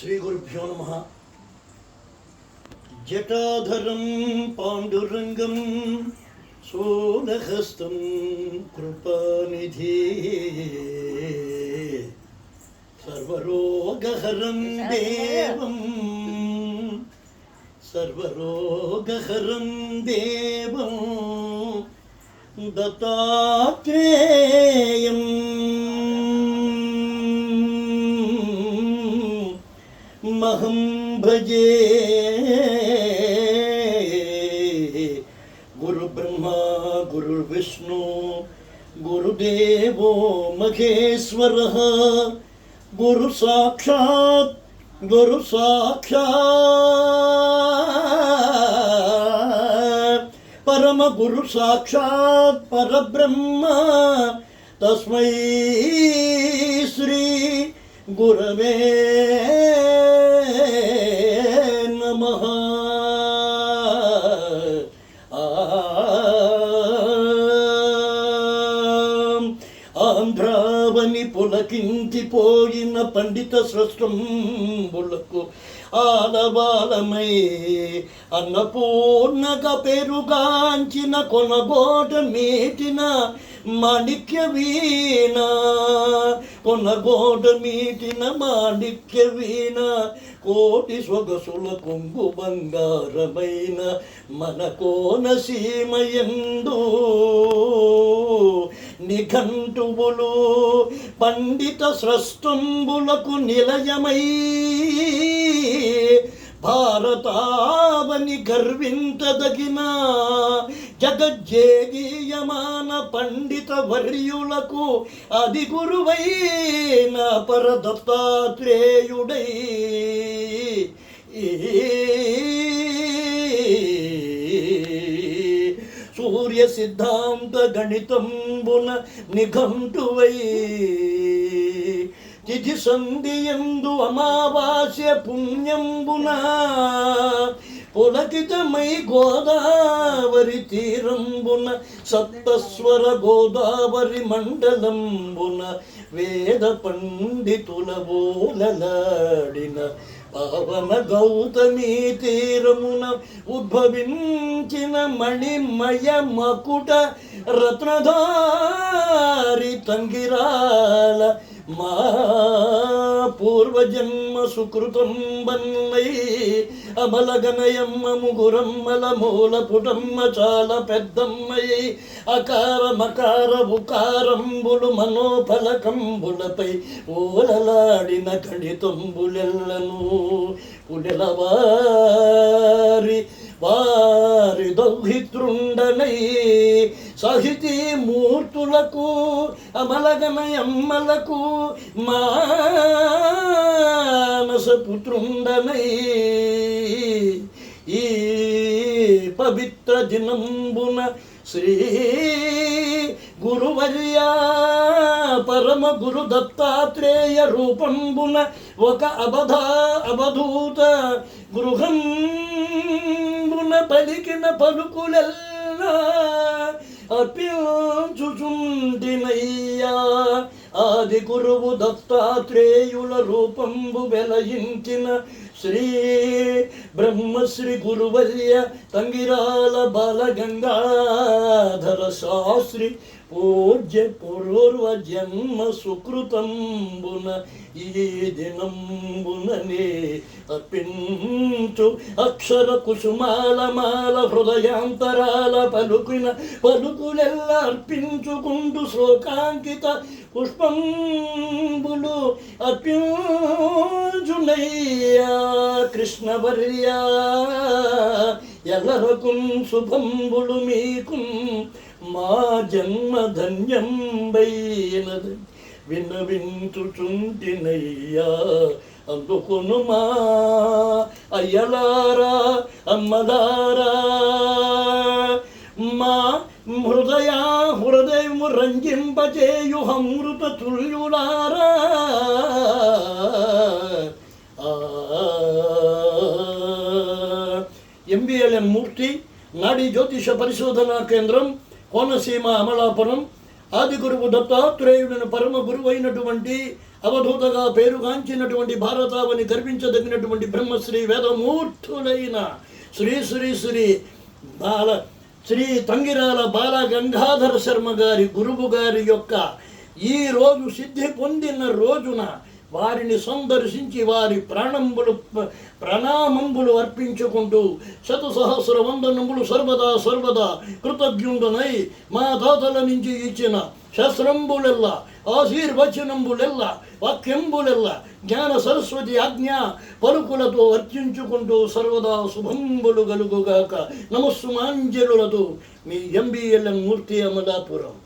श्री गुरुभ्यो नमः। पांडुरंगम पाण्डुरङ्गं कृपा निधि सर्वरोगहरं देव। सर्वरोगहरं देव। दत्तात्रेय భజే గురు బ్రహ్మ గురు విష్ణు గురుదేవో మహేశ్వర గురు సాక్షాత్ గురు సాక్షాత్ పరమ గురు సాక్షాత్ పరబ్రహ్మ తస్మై శ్రీ గురవే ఆంధ్రావని పులకించిపోయిన పండిత సృష్టంబులకు ఆలవాలమై అన్నపూర్ణగా పెరుగాంచిన కొనగోట మీటిన మాణిక్య వీణ కొనగోట మీటిన మాణిక్య వీణ కోటి సొగసుల కొంగు బంగారమైన మన కోన కోనసీమయందు నిఘంటువులు పండిత స్రష్టంబులకు నిలయమై భారతావని గర్వించదగిన జగజ్జేగీయమాన పండిత వర్యులకు అది గురువైన పరదత్తాత్రేయుడై. సూర్య సిద్ధాంత గణితంబున నిఘంటువై. తిథి సంధియందు అమావాస్య పుణ్యంబున పులకితమై గోదావరి తీరంబున సప్తస్వర గోదావరి మండలంబున వేద పండితుల బోలలాడిన పవన గౌతమి తీరమున ఉద్భవించిన మణిమయ మకుట రత్నధారి తంగిరా మా పూర్వజన్మ సుకృతం బన్నై అమలగనయమ్మ ముగురమ్మల మూల పుటమ్మ చాలా పెద్దమ్మయ్యి అకార మకార ఉకారంబులు మనోఫలకంబులపై ఓలలాడిన కణితంబులెల్లను పుడెలవారి వారి దౌహిత్రుండనై సహితి మూర్తులకు అమలగనయమ్మలకు మానస పుత్రుండనై ఈ పవిత్ర దినంబున శ్రీ గురువర్య పరమ గురు దత్తాత్రేయ రూపంబున ఒక అబధ అవధూత గృహంబున పలికిన పలుకులెల్లా అర్పించుచుండినయ్యా ఆది గురువు దత్తాత్రేయుల రూపంబు వెలయించిన శ్రీ బ్రహ్మశ్రీ గురువర్య తంగిరాల బాలగంగాధర శాస్త్రి పూజ్య పూర్వ జన్మ సుకృతంబున ఈ దినంబుననే అర్పించు అక్షర కుసుమాల మాల హృదయాంతరాల పలుకిన పలుకులెల్ల అర్పించుకుంటూ శ్లోకాంకిత పుష్పంబులు అర్పించునయ్యా కృష్ణవర్య ఎల్లరకు శుభంబులు మీకు. మా జన్మ ధన్యంబైనది విన్నవించుచుంటినయ్యా అందుకును మా అయ్యలారా అమ్మదారా మా హృదయ హృదయము రంజింపచేయు అమృత తుల్యులారా ఎన్ మూర్తి నాడి జ్యోతిష పరిశోధనా కేంద్రం కోనసీమ అమలాపురం. ఆది గురువు దత్తాత్రేయుడిని పరమ గురువైనటువంటి అవధూతగా పేరుగాంచినటువంటి భారతావని గర్వించదగినటువంటి బ్రహ్మశ్రీ వేదమూర్తులైన శ్రీ శ్రీ శ్రీ బాల శ్రీ తంగిరాల బాల గంగాధర శర్మ గారి గురువు గారి యొక్క ఈ రోజు సిద్ధి పొందిన రోజున వారిని సందర్శించి వారి ప్రాణంబులు ప్రణామంబులు అర్పించుకుంటూ శత సహస్ర వందనములు సర్వదా సర్వదా కృతజ్ఞుండనై మా దాతల నుంచి ఇచ్చిన శస్త్రంబులెల్ల ఆశీర్వచనంబులెల్ల వాక్యంబులెల్ల జ్ఞాన సరస్వతి ఆజ్ఞ పలుకులతో అర్చించుకుంటూ సర్వదా శుభంబులు గలుగుగాక నమస్సుమాంజలులతో మీ ఎంబీఎల్ఎన్ మూర్తి అమలాపురం.